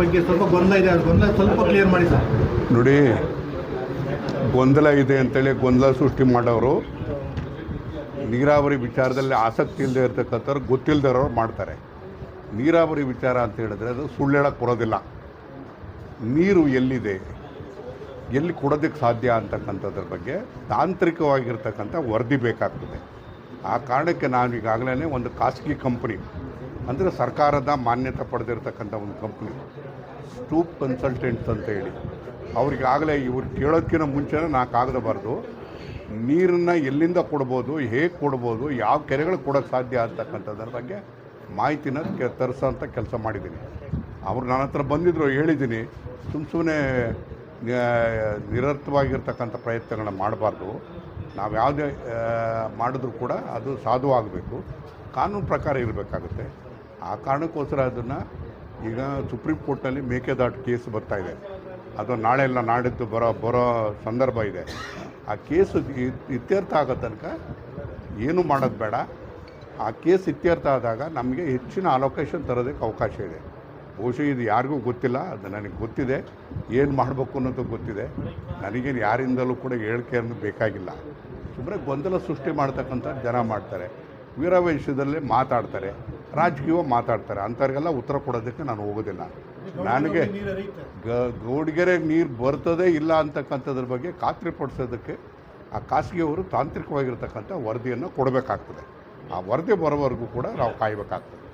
ಬಗ್ಗೆ ಸ್ವಲ್ಪ ಗೊಂದಲ ಇದೆ. ಗೊಂದಲ ಸ್ವಲ್ಪ ಕ್ಲಿಯರ್ ಮಾಡಿ ಸರ್. ನೋಡಿ, ಗೊಂದಲ ಇದೆ ಅಂತೇಳಿ ಗೊಂದಲ ಸೃಷ್ಟಿ ಮಾಡೋರು, ನೀರಾವರಿ ವಿಚಾರದಲ್ಲಿ ಆಸಕ್ತಿ ಇಲ್ಲದೆ ಇರ್ತಕ್ಕಂಥವ್ರು ಗೊತ್ತಿಲ್ಲದವ್ರು ಮಾಡ್ತಾರೆ. ನೀರಾವರಿ ವಿಚಾರ ಅಂತ ಹೇಳಿದ್ರೆ ಅದು ಸುಳ್ಳು ಹೇಳಕ್ಕೆ ನೀರು ಎಲ್ಲಿದೆ? ಎಲ್ಲಿ ಕೊಡೋದಕ್ಕೆ ಸಾಧ್ಯ ಅಂತಕ್ಕಂಥದ್ರ ಬಗ್ಗೆ ತಾಂತ್ರಿಕವಾಗಿರ್ತಕ್ಕಂಥ ವರದಿ ಬೇಕಾಗ್ತದೆ. ಆ ಕಾರಣಕ್ಕೆ ನಾನು ಈಗಾಗಲೇ ಒಂದು ಖಾಸಗಿ ಕಂಪ್ನಿ ಅಂದರೆ ಸರ್ಕಾರದ ಮಾನ್ಯತೆ ಪಡೆದಿರ್ತಕ್ಕಂಥ ಒಂದು ಕಂಪ್ನಿ ಸ್ಟೂಪ್ ಕನ್ಸಲ್ಟೆಂಟ್ಸ್ ಅಂತ ಹೇಳಿ. ಅವ್ರಿಗಾಗಲೇ ಇವ್ರು ಕೇಳೋದಕ್ಕಿಂತ ಮುಂಚೆನೇ ನಾ ಕಾಗದ ಬರೆದು ನೀರನ್ನು ಎಲ್ಲಿಂದ ಕೊಡ್ಬೋದು, ಹೇಗೆ ಕೊಡ್ಬೋದು, ಯಾವ ಕೆರೆಗಳು ಕೊಡೋಕ್ಕೆ ಸಾಧ್ಯ ಅಂತಕ್ಕಂಥದ್ರ ಬಗ್ಗೆ ಮಾಹಿತಿನ ಕೆ ತರಿಸೋಂಥ ಕೆಲಸ ಮಾಡಿದ್ದೀನಿ ಅವರು ನನ್ನ ಹತ್ರ ಬಂದಿದ್ದರು ಹೇಳಿದ್ದೀನಿ ಸುಮ್ಮ ಸುಮ್ಮನೆ ನಿರರ್ಥವಾಗಿರ್ತಕ್ಕಂಥ ಪ್ರಯತ್ನಗಳನ್ನ ಮಾಡಬಾರ್ದು. ನಾವು ಯಾವುದೇ ಮಾಡಿದ್ರೂ ಕೂಡ ಅದು ಸಾಧುವಾಗಬೇಕು. ಕಾನೂನು ಪ್ರಕಾರ ಇರಬೇಕಾಗುತ್ತೆ. ಆ ಕಾರಣಕ್ಕೋಸ್ಕರ ಅದನ್ನು ಈಗ ಸುಪ್ರೀಂ ಕೋರ್ಟ್ನಲ್ಲಿ ಮೇಕೆದಾಟು ಕೇಸ್ ಬರ್ತಾ ಇದೆ. ಅದು ನಾಳೆ ಎಲ್ಲ ನಾಡಿದ್ದು ಬರೋ ಬರೋ ಸಂದರ್ಭ ಇದೆ. ಆ ಕೇಸು ಇತ್ಯರ್ಥ ಆಗೋ ತನಕ ಏನು ಮಾಡೋದು ಬೇಡ. ಆ ಕೇಸ್ ಇತ್ಯರ್ಥ ಆದಾಗ ನಮಗೆ ಹೆಚ್ಚಿನ ಅಲೋಕೇಶನ್ ತರೋದಕ್ಕೆ ಅವಕಾಶ ಇದೆ. ಬಹುಶಃ ಇದು ಯಾರಿಗೂ ಗೊತ್ತಿಲ್ಲ, ಅದು ನನಗೆ ಗೊತ್ತಿದೆ. ಏನು ಮಾಡಬೇಕು ಅನ್ನೋದು ಗೊತ್ತಿದೆ. ನನಗೇನು ಯಾರಿಂದಲೂ ಕೂಡ ಹೇಳಿಕೆ ಅನ್ನೋದು ಬೇಕಾಗಿಲ್ಲ. ಸುಮ್ಮನೆ ಗೊಂದಲ ಸೃಷ್ಟಿ ಮಾಡ್ತಕ್ಕಂಥ ಜನ ಮಾಡ್ತಾರೆ. ವೀರವೈಶ್ಯದಲ್ಲೇ ಮಾತಾಡ್ತಾರೆ. ರಾಜಕೀಯ ಮಾತಾಡ್ತಾರೆ. ಅಂಥವ್ರಿಗೆಲ್ಲ ಉತ್ತರ ಕೊಡೋದಕ್ಕೆ ನಾನು ಹೋಗೋದಿಲ್ಲ. ನನಗೆ ಗ ಗೌಡಿಗೆರೆಗೆ ನೀರು ಬರ್ತದೆ ಇಲ್ಲ ಅಂತಕ್ಕಂಥದ್ರ ಬಗ್ಗೆ ಖಾತ್ರಿ ಪಡಿಸೋದಕ್ಕೆ ಆ ಖಾಸಗಿಯವರು ತಾಂತ್ರಿಕವಾಗಿರ್ತಕ್ಕಂಥ ವರದಿಯನ್ನು ಕೊಡಬೇಕಾಗ್ತದೆ. ಆ ವರದಿ ಬರೋವರೆಗೂ ಕೂಡ ನಾವು ಕಾಯಬೇಕಾಗ್ತದೆ.